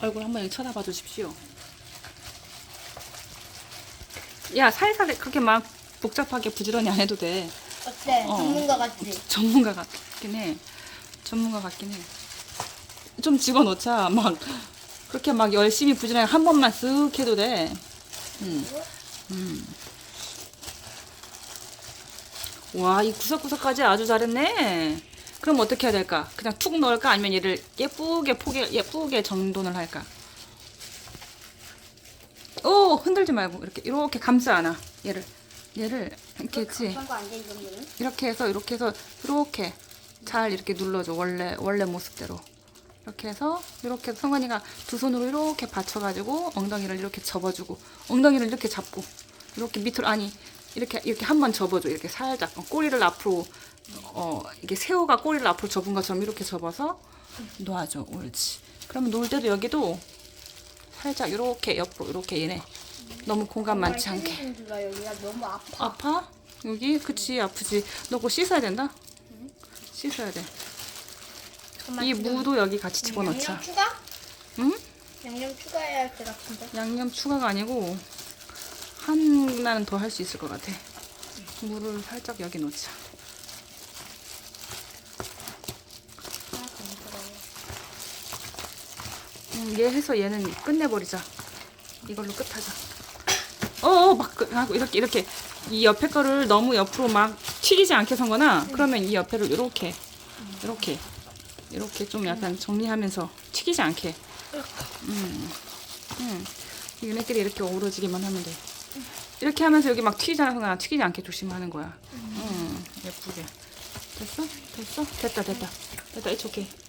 얼굴 한번 쳐다봐 주십시오. 야, 살살 그렇게 막 복잡하게 부지런히 안 해도 돼. 어때? 어. 전문가 같지? 전문가 같긴 해. 전문가 같긴 해. 좀 집어넣자. 막 그렇게 막 열심히 부지런히 한 번만 쓱 해도 돼. 음. 음. 와, 이 구석구석까지 아주 잘했네. 그럼 어떻게 해야 될까? 그냥 툭 넣을까? 아니면 얘를 예쁘게 포개, 예쁘게 정돈을 할까? 오, 흔들지 말고 이렇게 이렇게 감싸 안아. 얘를 얘를 이렇게 했지. 그런 거안 돼, 이 정도는? 이렇게 해서 이렇게 해서 이렇게 잘 이렇게 눌러줘 원래 원래 모습대로 이렇게 해서 이렇게 해서 성건이가 두 손으로 이렇게 받쳐가지고 엉덩이를 이렇게 접어주고 엉덩이를 이렇게 잡고 이렇게 밑으로 아니 이렇게 이렇게 한 번 접어줘 이렇게 살짝 어, 꼬리를 앞으로 어 이게 새우가 꼬리를 앞으로 접은 것처럼 이렇게 접어서 놓아줘 옳지 그러면 놓을 때도 여기도 살짝 이렇게 옆으로 이렇게 얘네 너무 공간 많지 않게 가 여기가 너무 아파. 아파? 여기? 그치 아프지 너 그거 씻어야 된다? 씻어야 돼 잠깐만, 이 지금 무도 여기 같이 집어넣자 양념 추가? 응? 양념 추가해야 할 것 같은데. 양념 추가가 아니고 하나는 더 할 수 있을 것 같아 물을 살짝 여기 넣자 하나 더 넣어요. 음, 얘 해서 얘는 끝내버리자. 이걸로 끝하자. 어어 막 그- 하고 이렇게 이렇게. 이 옆에 거를 너무 옆으로 막 튀기지 않게 선거나 그러면 이 옆에를 이렇게 이렇게 이렇게 좀 약간 정리하면서 튀기지 않게. 음, 음. 얘네끼리 이렇게 어우러지기만 하면 돼. 이렇게 하면서 여기 막 선거나 튀기지 않게 조심하는 거야. 음, 예쁘게. 됐어? 됐어? 됐다 됐다. 됐다 okay